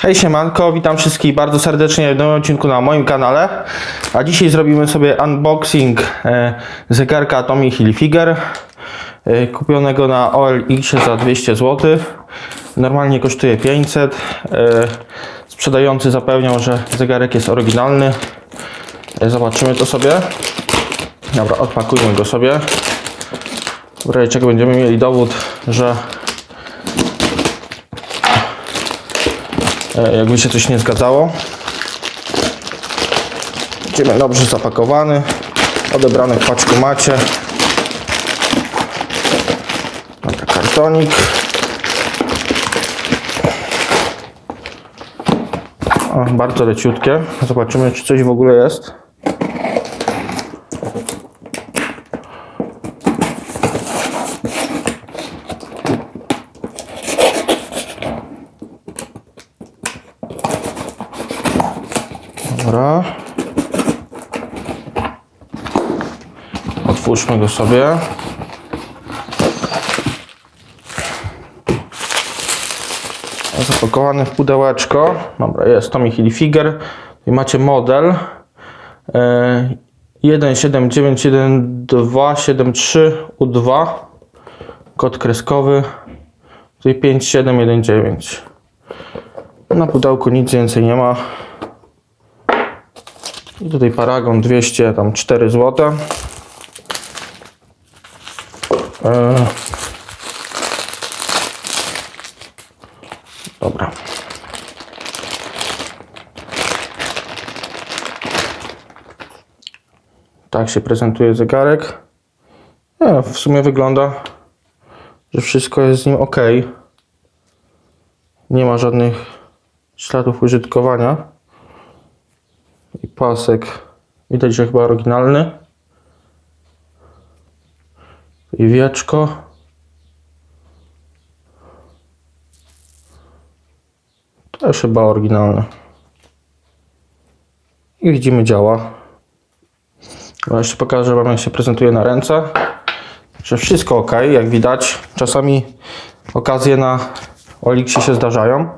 Hej siemanko, witam wszystkich bardzo serdecznie w nowym odcinku na moim kanale. A dzisiaj zrobimy sobie unboxing e, zegarka Tommy Hilfiger e, kupionego na OLX za 200 zł. Normalnie kosztuje 500. E, sprzedający zapewniał, że zegarek jest oryginalny. Zobaczymy to sobie. Dobra, odpakujmy go sobie. W razie czego będziemy mieli dowód, że jakby się coś nie zgadzało. Będziemy dobrze zapakowany, odebrany w paczkomacie. Dobra, kartonik. O, bardzo leciutkie. Zobaczymy, czy coś w ogóle jest. Dobra. Otwórzmy go sobie. Zapakowany w pudełeczko. Dobra, jest Tommy Hilfiger. I macie model e, 1791273U2. Kod kreskowy. Tutaj 5719. Na pudełku nic więcej nie ma. I tutaj paragon 200, tam 4 zł. E... Dobra. Tak się prezentuje zegarek. E, w sumie wygląda, że wszystko jest z nim ok. Nie ma żadnych śladów użytkowania i pasek. Widać, że chyba oryginalny. I wieczko. Też chyba oryginalne. I widzimy działa. No jeszcze pokażę wam jak się prezentuje na ręce. Że wszystko ok, jak widać. Czasami okazje na Olixie się zdarzają.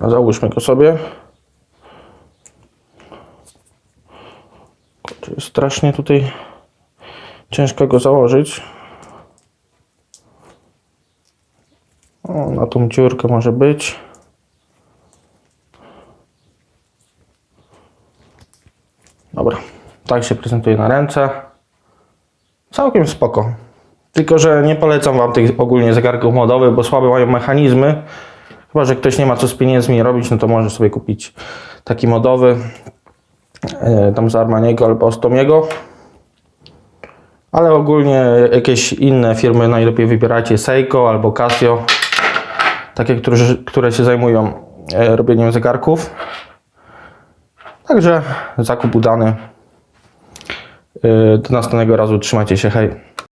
No, załóżmy go sobie strasznie tutaj ciężko go założyć. O, na tą dziurkę może być. Dobra, tak się prezentuje na ręce. Całkiem spoko. Tylko, że nie polecam Wam tych ogólnie zegarków modowych, bo słabe mają mechanizmy. Chyba, że ktoś nie ma co z pieniędzmi robić, no to może sobie kupić taki modowy. E, tam z Armaniego albo z Tomiego. Ale ogólnie jakieś inne firmy najlepiej wybierajcie Seiko albo Casio. Takie, które, które się zajmują e, robieniem zegarków. Także zakup udany. E, Do następnego razu trzymajcie się, hej.